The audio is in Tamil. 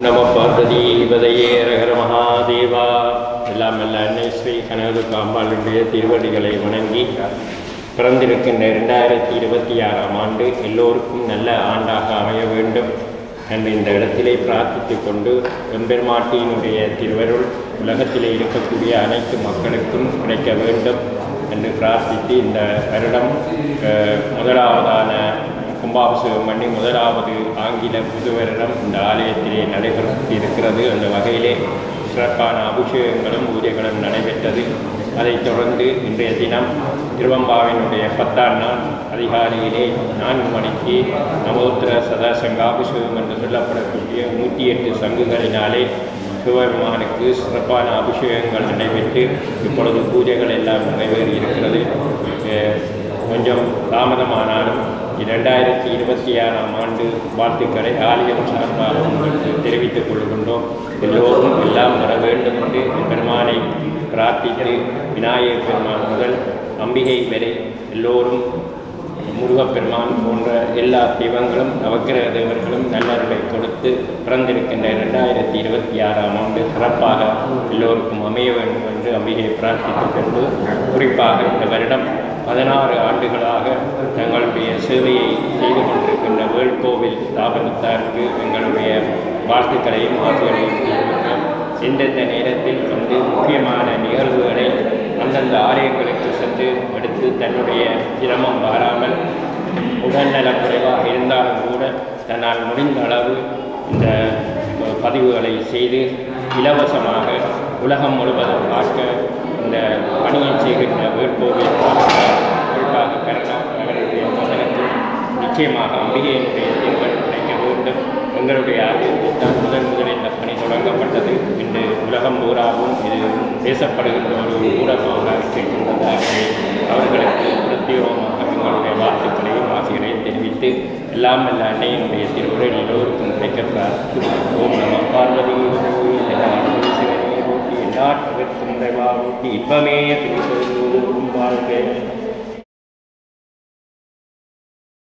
நம பார்வதி பதையே ரகர மகாதேவா. எல்லாம் அல்ல அன்னை ஸ்ரீ கனகது காம்பாளுடைய திருவடிகளை வணங்கி பிறந்திருக்கின்ற இரண்டாயிரத்தி இருபத்தி ஆறாம் ஆண்டு எல்லோருக்கும் நல்ல ஆண்டாக அமைய வேண்டும் என்று இந்த இடத்திலே பிரார்த்தித்து கொண்டு எம்பெருமாட்டியினுடைய திருவருள் உலகத்திலே இருக்கக்கூடிய அனைத்து மக்களுக்கும் கிடைக்க வேண்டும் என்று பிரார்த்தித்து இந்த வருடம் முதலாவதான கும்பாபிஷேகம் பண்ணி முதலாவது ஆங்கில புதுவரிடம் இந்த ஆலயத்திலே நடைபெற்று இருக்கிறது அந்த வகையிலே சிறப்பான அபிஷேகங்களும் பூஜைகளும் நடைபெற்றது. அதைத் தொடர்ந்து இன்றைய தினம் திருவம்பாவினுடைய பத்தாம் நாள் அதிகாலையிலே நான்கு மணிக்கு நவோத்திர சதா சங்காபிஷேகம் என்று சொல்லப்படக்கூடிய நூற்றி எட்டு சங்குகளினாலே சிவபெருமானுக்கு சிறப்பான அபிஷேகங்கள் நடைபெற்று இப்பொழுது பூஜைகள் எல்லாம் நிறைவேறி இருக்கிறது கொஞ்சம் தாமதமானாலும் இரண்டாயிரத்தி இருபத்தி ஆறாம் ஆண்டு வாழ்த்துக்களை ஆலயம் சார்பாக தெரிவித்துக் கொள்கின்றோம். எல்லோரும் எல்லாம் வர வேண்டும் என்று பெருமானை பிரார்த்தித்து விநாயகர் பெருமான் முதல் அம்பிகை வரை எல்லோரும் முருகப்பெருமான் போன்ற எல்லா தெய்வங்களும் நவக்கிரக தேவர்களும் நல்லருளை கொடுத்து பிறந்திருக்கின்ற இரண்டாயிரத்தி இருபத்தி ஆறாம் ஆண்டு சிறப்பாக எல்லோருக்கும் அமைய வேண்டும் என்று அம்பிகை பிரார்த்தித்துக் கொண்டு குறிப்பாக இந்த வருடம் பதினாறு ஆண்டுகளாக தங்களுடைய சேவையை செய்து கொண்டிருக்கின்ற வேள்கோவில் ஸ்தாபனத்தாருக்கு எங்களுடைய வாழ்த்துக்களையும் ஆசைகளையும் தெரிவிக்கிறோம் எந்தெந்த நேரத்தில் வந்து முக்கியமான நிகழ்வுகளை அந்தந்த ஆலயங்களுக்கு சென்று எடுத்து தன்னுடைய சிரமம் வாராமல் உடல்நலக் குறைவாக இருந்தாலும் கூட தன்னால் முடிந்த அளவு இந்த பதிவுகளை செய்து இலவசமாக உலகம் முழுவதும் பார்க்க இந்த பணியை செய்கின்ற வேட்போவில் குறிப்பாக கனடா நகருடைய மகனுக்கு நிச்சயமாக அம்பிகையினுடைய தீர்வுகள் கிடைக்க வேண்டும் எங்களுடைய ஆலயத்தில் தான் முதன் முதலில் இந்த பணி தொடங்கப்பட்டது இன்று உலகம் ஊராகவும் இது பேசப்படுகின்ற ஒரு ஊடகமாக இருக்கின்றது ஆகவே அவர்களுக்கு பிரத்யோகமாக எங்களுடைய வாழ்த்துக்களையும் ஆசிரியரையும் தெரிவித்து எல்லாம் எல்லா அன்னையினுடைய திருவுரை எல்லோருக்கும் கிடைக்க பிரார்த்திக்கிறோம். ஓம் நம பார்வதி भवेत् सन्दैवापि त्वमेव